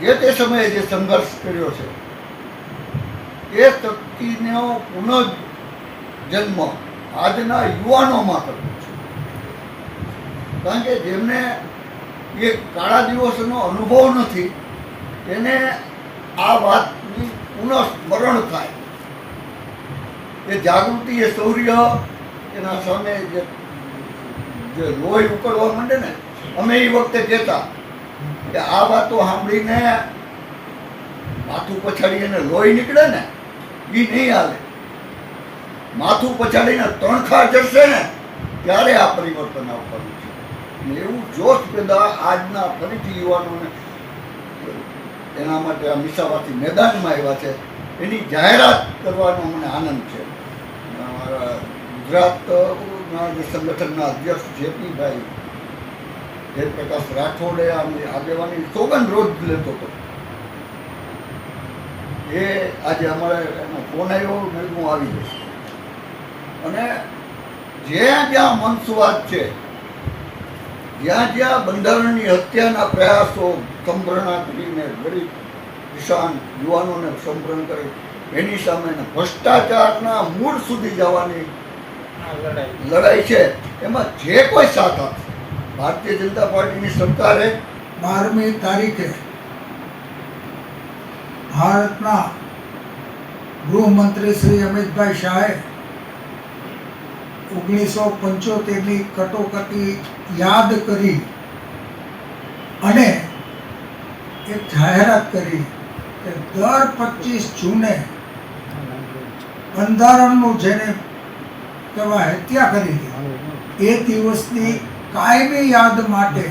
જે તે સમયે જે સંઘર્ષ કર્યો છે, એ શક્તિનો પુનઃ જન્મ આજના યુવાનોમાં કર્યો છે. કારણ કે જેમને એ કાળા દિવસનો અનુભવ નથી, તેને આ વાતની પુનઃ સ્મરણ થાય. એ જાગૃતિ, એ શૌર્ય, એના સામે જે લોહી ઉકળવા માંડે ને, અમે એ વખતે કહેતા કે આ વાતો સાંભળીને માથું પછાડી અને લોહી નીકળે ને એ નહીં હાલે. માથું પછાડીને તણખા ચડશે ને, ત્યારે આ પરિવર્તન આવવાનું છે. એવું જોશ પેદા આજના ફરીથી યુવાનોને, એના માટે આ મિસાવાથી મેદાનમાં આવ્યા છે. એની જાહેરાત કરવાનો મને આનંદ છે. અમારા ગુજરાત સંગઠનના અધ્યક્ષ જેપીભાઈ જયપ્રકાશ રાઠોડે આમની આગેવાની સોગંદ રોજ લેતો હતો. એ આજે અમારે એનો ફોન આવ્યો મેં હું આવી જઈશ. અને જ્યાં જ્યાં મનસુવાદ છે જ્યાં જ્યાં બંધારણની હત્યાના પ્રયાસો સંભરણા કરીને ગરીબ કિસાન યુવાનોને સંભરણ કરે એની સામે ભ્રષ્ટાચારના મૂળ સુધી જવાની લડાઈ. છે. એમાં જે કોઈ સાથ આપશે ભારતીય જનતા પાર્ટીની સરકારે બારમી તારીખે ભારતના ગૃહમંત્રી શ્રી અમિતભાઈ શાહે ઓગણીસો પંચોતેરની કટોકટી યાદ કરી અને એક જાહેરાત કરી કે દર પચીસ જૂને બંધારણનું જેને કહેવાય હત્યા કરી હતી, એ દિવસની કાયમી યાદ માટે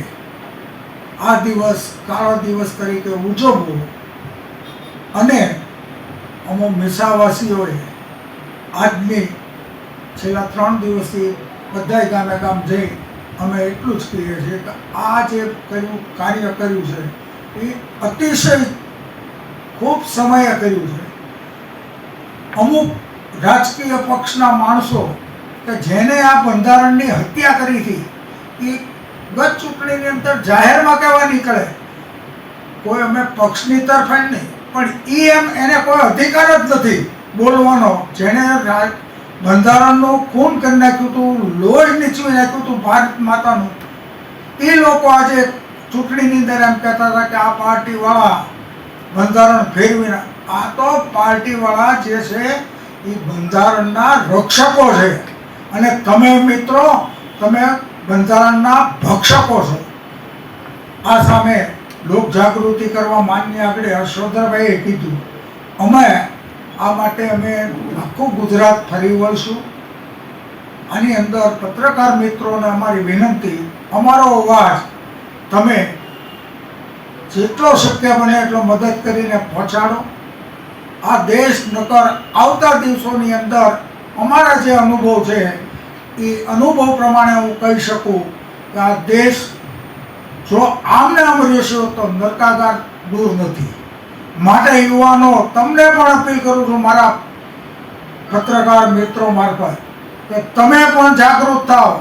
આ દિવસ, કાળો દિવસ તરીકે ઉજવવો અને અમો મિસાવાસીઓએ આજની છેલ્લા ત્રણ દિવસથી બધા ગામે ગામ જઈ અમે એટલું જ કહીએ છીએ કે આ જે કર્યું, કાર્ય કર્યું છે, એ અતિશય ખૂબ સમયે કર્યું છે. અમુક રાજકીય પક્ષના માણસો કે જેને આ બંધારણની હત્યા કરી હતી એ ગત ચૂંટણીની અંદર જાહેરમાં કહેવા નીકળે? કોઈ અમે પક્ષની તરફ નહીં, પણ એ એમ એને કોઈ અધિકાર જ નથી બોલવાનો. જેણે બંધારણનું ખૂન કરી નાખ્યું હતું, લોહી નીચવી નાખ્યું હતું ભારત માતાનું. એ લોકો આજે ચૂંટણીની અંદર એમ કહેતા હતા કે આ પાર્ટીવાળા બંધારણ ફેરવીના, આ તો પાર્ટીવાળા જે છે એ બંધારણના રક્ષકો છે. અને તમે મિત્રો, તમે બંધારણના ભક્ષકો છો. આ સામે લોક જાગૃતિ કરવા માન્ય આગળ હર્ષવર્ધનભાઈએ કીધું, અમે આ માટે અમે આખું ગુજરાત ફરી વળશું. આની અંદર પત્રકાર મિત્રોને અમારી વિનંતી, અમારો અવાજ તમે જેટલો શક્ય બને એટલો મદદ કરીને પહોંચાડો. આ દેશ નકર આવતા દિવસોની અંદર અમારા જે અનુભવ છે એ અનુભવ પ્રમાણે હું કહી શકું કે આ દેશ જો આમને આમ રહેશો તો નરકાગાર દૂર નથી. માટે યુવાનો, તમને પણ અપીલ કરું છું, મારા પત્રકાર મિત્રો મારફત, કે તમે પણ જાગૃત થાઓ.